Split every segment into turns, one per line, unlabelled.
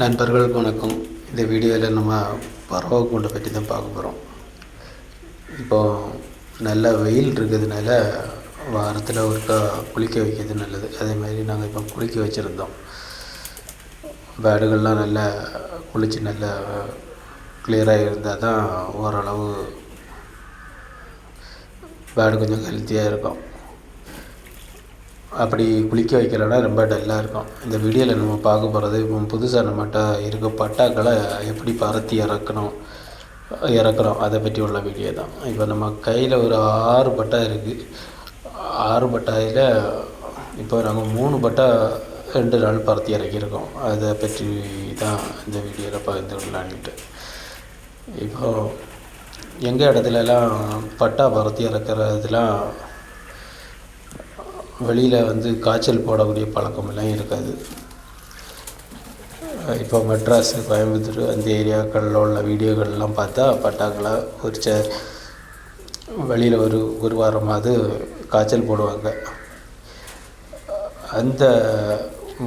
நண்பர்கள் வணக்கம். இந்த வீடியோவில் நம்ம பறவை கூண்டை பற்றி தான் பார்க்க போகிறோம் இப்போ நல்ல வெயில் இருக்கிறதுனால வாரத்தில் ஒருக்கா குளிக்க வைக்கிறது நல்லது. அதே மாதிரி நாங்கள் இப்போ குளிக்க வச்சுருந்தோம். பேடுகள்லாம் நல்லா குளித்து நல்லா கிளியராக இருந்தால் தான் ஓரளவு பேடு கொஞ்சம் ஹெல்த்தியாக இருக்கும். அப்படி குளிக்க வைக்கலன்னா ரொம்ப டல்லாக இருக்கும். இந்த வீடியோவில் நம்ம பார்க்க போகிறது இப்போ புதுசாக நம்மகிட்ட இருக்க பட்டாக்களை எப்படி பறத்தி இறக்கணும் இறக்குறோம் அதை பற்றி உள்ள வீடியோ தான். இப்போ நம்ம கையில் ஒரு ஆறு பட்டா இருக்குது ஆறு பட்டாயில் இப்போ நாங்கள் மூணு பட்டா ரெண்டு நாள் பறத்தி இறக்கியிருக்கோம். அதை பற்றி தான் இந்த வீடியோவில் பகிர்ந்து கொள்ளலான்ட்டு. இப்போது எங்கள் இடத்துலலாம் பட்டா பறத்தி இறக்குறதுலாம் வெளியில் வந்து காய்ச்சல் போடக்கூடிய பழக்கமெல்லாம் இருக்காது. இப்போ மெட்ராஸ் கோயம்புத்தூர் அந்த ஏரியாக்களில் உள்ள வீடியோகள்லாம் பார்த்தா பட்டாக்களை பொரிச்ச வெளியில் ஒரு ஒரு வாரமாவது காய்ச்சல் போடுவாங்க. அந்த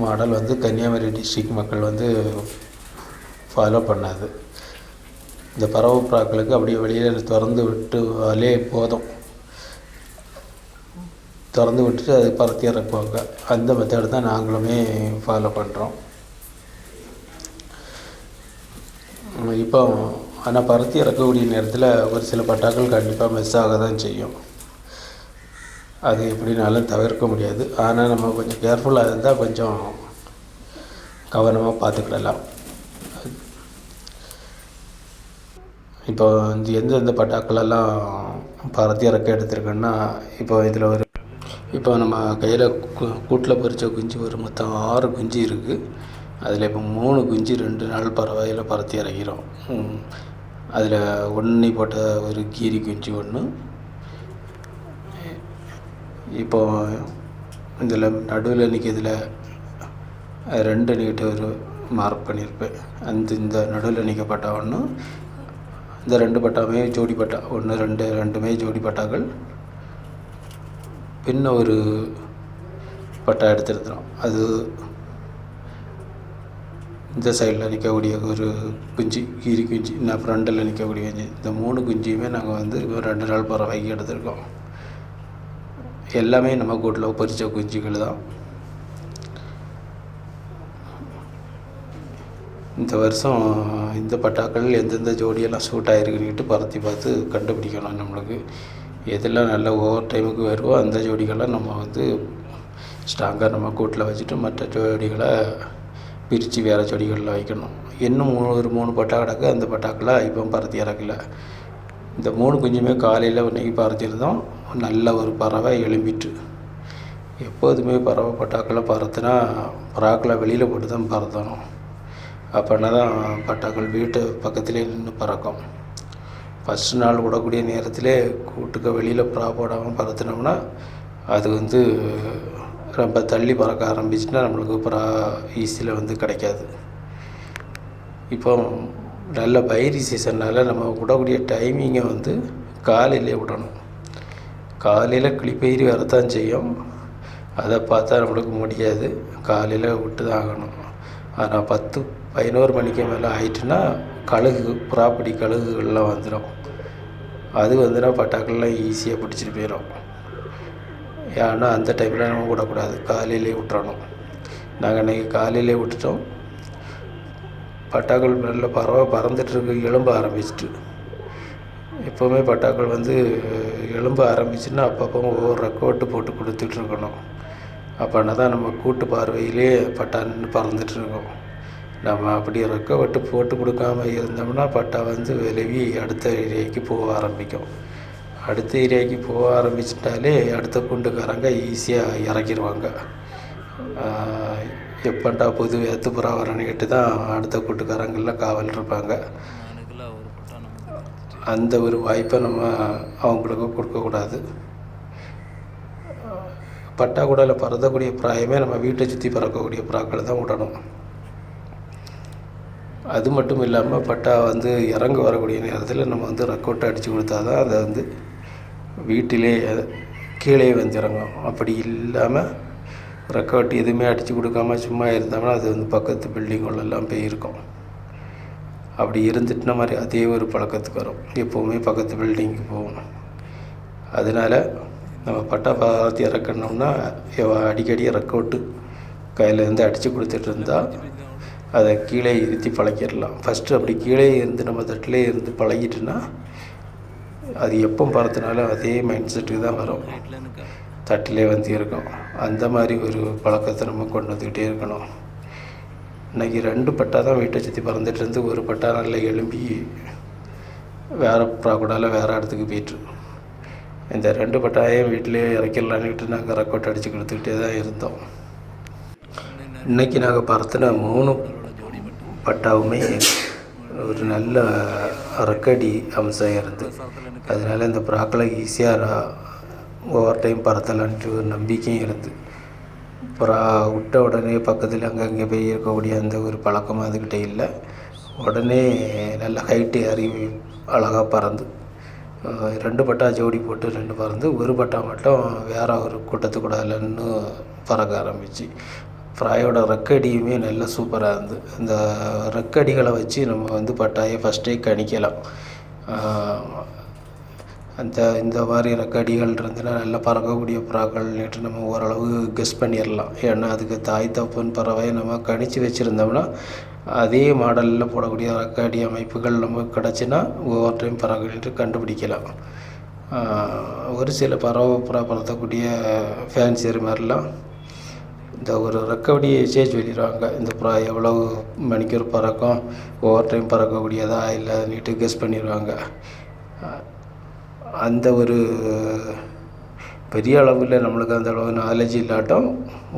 மாடல் வந்து கன்னியாகுமரி டிஸ்ட்ரிக்ட் மக்கள் வந்து ஃபாலோ பண்ணாது. இந்த பறவை புறாக்களுக்கு அப்படியே வெளியில் திறந்து விட்டுவாலே போதும். திறந்து விட்டுட்டு அது பருத்தி இறக்குவாங்க. அந்த மெத்தடு தான் நாங்களுமே ஃபாலோ பண்ணுறோம் இப்போ ஆனால் பருத்தி இறக்கக்கூடிய நேரத்தில் ஒரு சில பட்டாக்கள் கண்டிப்பாக மிஸ் ஆக தான் செய்யும். அது எப்படினாலும் தவிர்க்க முடியாது. ஆனால் நம்ம கொஞ்சம் கேர்ஃபுல்லாக இருந்தால் கொஞ்சம் கவனமாக பார்த்துக்கிடலாம். இப்போ இந்த எந்தெந்த பட்டாக்களெல்லாம் பருத்தி இறக்க எடுத்திருக்கேன்னா இப்போ இதில் ஒரு இப்போ நம்ம கையில் கூட்டில் பறித்த குஞ்சு ஒரு மொத்தம் ஆறு குஞ்சு இருக்குது அதில் இப்போ மூணு குஞ்சு ரெண்டு நாள் பறவையில் பறத்தி இறக்கிறோம். அதில் ஒன்றி போட்ட ஒரு கீரி குஞ்சு ஒன்று இப்போ இதில் நடுவில் நிற்கிறதுல ரெண்டு நிக்கிட்ட ஒரு மார்க் பண்ணியிருப்பேன் அந்த இந்த நடுவில் நிற்கப்பட்ட ஒன்று இந்த ரெண்டு பட்டாமே ஜோடி பட்டா ஒன்று ரெண்டு ரெண்டுமே ஜோடி பட்டாக்கள். பின்ன ஒரு பட்டா எடுத்துருந்தோம் அது இந்த சைடில் நிற்கக்கூடிய ஒரு குஞ்சு கீரி குஞ்சு நான் ஃப்ரண்டில் நிற்கக்கூடிய குஞ்சு. இந்த மூணு குஞ்சியுமே நாங்கள் வந்து ரெண்டு நாள் பறவைக்கு எடுத்திருக்கோம். எல்லாமே நம்ம கூட்டில் பறித்த குஞ்சுகள் தான். இந்த வருஷம் இந்த பட்டாக்கள் எந்தெந்த ஜோடியெல்லாம் சூட் ஆகிருக்குன்னுட்டு பறத்தி பார்த்து கண்டுபிடிக்கணும் நம்மளுக்கு. எதெல்லாம் நல்ல ஓவர் டைமுக்கு வருவோ அந்த ஜோடிகளை நம்ம வந்து ஸ்ட்ராங்காக நம்ம கூட்டில் வச்சுட்டு மற்ற ஜோடிகளை பிரித்து வேறு செடிகளில் வைக்கணும். இன்னும் மூணு ஒரு மூணு பட்டா கிடக்கு. அந்த பட்டாக்களை இப்போ பருத்தி இறக்கல. இந்த மூணு குஞ்சுமே காலையில் இன்றைக்கி பறத்திருந்தோம் நல்ல ஒரு பறவை எழும்பிட்டு. எப்போதுமே பறவை பட்டாக்களை பறத்துனா பறாக்களை வெளியில் போட்டு தான் பறத்தணும். அப்படின்னா தான் பட்டாக்கள் வீட்டு பக்கத்துலேயே நின்று பறக்கும். ஃபஸ்ட் நாள் விடக்கூடிய நேரத்திலே கூட்டுக்கு வெளியில் புறா போடாமல் பறத்துனோம்னா அது வந்து ரொம்ப தள்ளி பறக்க ஆரம்பிச்சுன்னா நம்மளுக்கு புறா ஈஸியில் வந்து கிடைக்காது. இப்போ நல்ல பயிரி சீசன்னால் நம்ம விடக்கூடிய டைமிங்கை வந்து காலையிலே விடணும். காலையில் கிளிப்பயிர் வரத்தான் செய்யும். அதை பார்த்தா நம்மளுக்கு முடியாது. காலையில் விட்டு தான் ஆகணும். ஆனால் பத்து பதினோரு மணிக்கு மேலே ஆயிட்டுன்னா கழுகு புறாப்படி கழுகுகள்லாம் வந்துடும் அது வந்துன்னா பட்டாக்கள்லாம் ஈஸியாக பிடிச்சிட்டு போயிடும் ஏன்னா அந்த டைமில் நம்ம விடக்கூடாது. காலையிலே விட்டுறணும். நாங்கள் அன்றைக்கி காலையிலே விட்டுட்டோம். பட்டாக்கள் நல்ல பறவை பறந்துட்டுருக்கு எலும்ப ஆரம்பிச்சிட்டு. எப்போவுமே பட்டாக்கள் வந்து எலும்ப ஆரம்பிச்சுன்னா அப்பப்போ ஒவ்வொரு ரெக்கோட்டு போட்டு கொடுத்துட்ருக்கணும் அப்போனா தான் நம்ம கூட்டு பார்வையிலே பட்டா நின்று பறந்துட்டுருக்கோம் நம்ம அப்படி ரெக்க வெட்டு போட்டு கொடுக்காம இருந்தோம்னா பட்டா வந்து விலவி அடுத்த ஏரியாவுக்கு போக ஆரம்பிக்கும். அடுத்த ஏரியாவுக்கு போக ஆரம்பிச்சிட்டாலே அடுத்த குண்டுக்காரங்க ஈஸியாக இறக்கிடுவாங்க எப்பண்டா புது எத்துப்புறா புறா கேட்டு தான் அடுத்த கூட்டுக்காரங்களில் காவல் இருப்பாங்க. அந்த ஒரு வாய்ப்பை நம்ம அவங்களுக்கு கொடுக்கக்கூடாது பட்டா கூடல பறக்கக்கூடிய பிராயமே நம்ம வீட்டை சுற்றி பறக்கக்கூடிய புறாக்கள் தான் விடணும் அது மட்டும் இல்லாமல் பட்டா வந்து இறங்க வரக்கூடிய நேரத்தில் நம்ம வந்து ரக்கோட்டை அடித்து கொடுத்தா தான் அதை வந்து வீட்டிலே கீழே வந்து இறங்கும் அப்படி இல்லாமல் ரெக்கார்ட் எதுவுமே அடித்து கொடுக்காம சும்மா இருந்தோம்னா அது வந்து பக்கத்து பில்டிங்குள்ளெல்லாம் போயிருக்கும் அப்படி இருந்துட்டுன மாதிரி அதே ஒரு பழக்கத்துக்கு வரும். எப்போவுமே பக்கத்து பில்டிங்க்கு போகணும். அதனால் நம்ம பட்டா பார்த்து இறக்கணும்னா அடிக்கடி ரெக்கோட்டு கையிலேருந்து அடித்து கொடுத்துட்டு இருந்தால் அதை கீழே இருத்தி பழக்கிடலாம். ஃபஸ்ட்டு அப்படி கீழே இருந்து நம்ம தட்டிலே இருந்து பழகிட்டுனா அது எப்போ பறத்துனாலும் அதே மைண்ட் செட்டுக்கு தான் வரும். தட்டிலே வந்து இருக்கும். அந்த மாதிரி ஒரு பழக்கத்தை நம்ம கொண்டு வந்துக்கிட்டே இருக்கணும். இன்றைக்கி ரெண்டு பட்டா தான் வீட்டை சுற்றி பறந்துட்டு இருந்து ஒரு பட்டா நல்லா எலும்பி வேறு ப்ராக்குடால வேறு இடத்துக்கு போயிட்டு இந்த ரெண்டு பட்டாயம் வீட்டிலே இறக்கிடலான்னுக்கிட்டு நாங்கள் ரெக்கார்ட் அடித்து கொடுத்துக்கிட்டே தான் இருந்தோம். இன்றைக்கி நாங்கள் பறத்தின மூணு பட்டாவுமே ஒரு நல்ல ரெக்கடி அம்சம் இருந்து. அதனால் இந்த ப்ராக்களை ஈஸியாக ஓவர் டைம் பறத்தலான்ட்டு ஒரு நம்பிக்கையும் இருந்து. புறா விட்ட உடனே பக்கத்தில் அங்கங்கே போய் இருக்கக்கூடிய அந்த ஒரு பழக்கம் அதுக்கிட்ட இல்லை. உடனே நல்ல ஹைட்டு ஏறி அழகாக பறந்து ரெண்டு பட்டா ஜோடி போட்டு ரெண்டு பறந்து ஒரு பட்டா மட்டும் வேற ஒரு கூட்டத்துக்கூடலன்னு பறக்க ஆரம்பிச்சு. ஃப்ராயோட ரெக்கடியுமே நல்ல சூப்பராக இருந்து இந்த ரெக்கடிகளை வச்சு நம்ம வந்து பட்டாயை ஃபஸ்ட்டே கணிக்கலாம். அந்த இந்த மாதிரி ரெக்கடிகள் இருந்துன்னா நல்லா பறக்கக்கூடிய புறாக்கள்னுட்டு நம்ம ஓரளவு கெஸ் பண்ணிடலாம் ஏன்னா அதுக்கு தாய் தப்புன்னு பறவை நம்ம கணிச்சு வச்சுருந்தோம்னா அதே மாடலில் போடக்கூடிய ரெக்காடி அமைப்புகள் நமக்கு கிடச்சின்னா ஒவ்வொரு டைம் பறக்கணிட்டு கண்டுபிடிக்கலாம். ஒரு சில பறவை புறா பறக்கக்கூடிய ஃபேன்சியர் மாதிரிலாம் இந்த ஒரு ரெக்கவடியை சேஜ் வெளியிடுவாங்க இந்த புறா எவ்வளவு மணிக்கூர் பறக்கும்? ஓவர் டைம் பறக்கக்கூடியதா? இல்லை நீட்டு கெஸ் பண்ணிடுவாங்க. அந்த ஒரு பெரிய அளவில் நம்மளுக்கு அந்த அளவு நாலேஜ் இல்லாட்டும்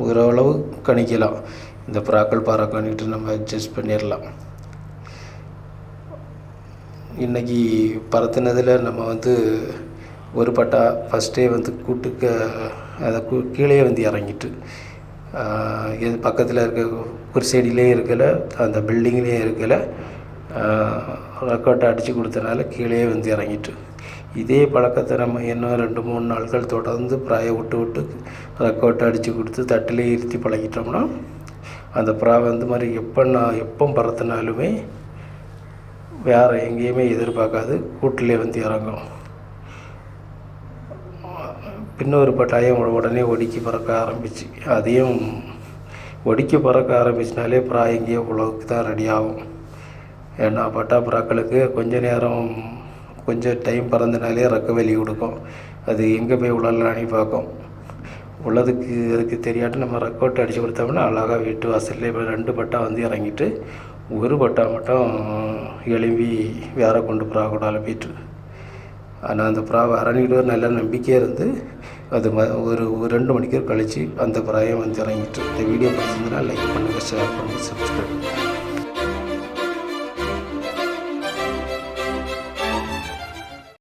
ஓரளவு கணிக்கலாம். இந்த புறாக்கள் பறக்கணுட்டு நம்ம அட்ஜஸ்ட் பண்ணிடலாம். இன்றைக்கி பறத்துனதில் நம்ம வந்து ஒரு பட்டா ஃபஸ்ட்டே வந்து கூட்டுக்க அதை கீழே வந்து இறங்கிட்டு இது பக்கத்தில் இருக்க செடியிலையும் இருக்கல அந்த பில்டிங்லேயும் இருக்கல. ரெக்கார்ட் அடித்து கொடுத்தனால கீழே வந்து இறங்கிட்டு. இதே பழக்கத்தை நம்ம இன்னும் ரெண்டு மூணு நாட்கள் தொடர்ந்து பிராயை விட்டு விட்டு ரெக்கார்ட் அடித்து கொடுத்து தட்டிலே இருத்தி பழகிட்டோம்னா அந்த பிரா வந்து மாதிரி எப்போ நான் எப்போ பறத்தினாலுமே வேறு எங்கேயுமே எதிர்பார்க்காது. கூட்டிலே வந்து இறங்கும். பின்னொரு பட்டாயம் உடனே ஒடிக்கி பறக்க ஆரம்பிச்சு. அதையும் ஒடிக்கி பறக்க ஆரம்பிச்சினாலே புறா எங்கேயோ உழவுக்கு தான் ரெடி ஆகும். ஏன்னா பட்டா புறாக்களுக்கு கொஞ்ச நேரம் கொஞ்சம் டைம் பறந்தனாலே ரெக்க வெளி கொடுக்கும். அது எங்கே போய் உழலான்னு பார்க்கும். உள்ளதுக்கு அதுக்கு தெரியாட்டு நம்ம ரெக்கோட்டை அடித்து கொடுத்தோம்னா அழகாக வீட்டு வாசல்லே ரெண்டு பட்டா வந்து இறங்கிட்டு ஒரு பட்டா மட்டும் எழும்பி வேற கொண்டு புறா கூட போயிட்டு ஆனால் அந்த புறாவை அரணிட்டு நல்ல நம்பிக்கையாக இருந்து அது ம ஒரு ரெண்டு மணிக்கு கழித்து அந்த புறாயை வந்து இறங்கிட்டு இந்த வீடியோ பிடிச்சிருந்தனா லைக் பண்ணுங்கள் ஷேர் பண்ணுங்கள் சப்ஸ்கிரைப்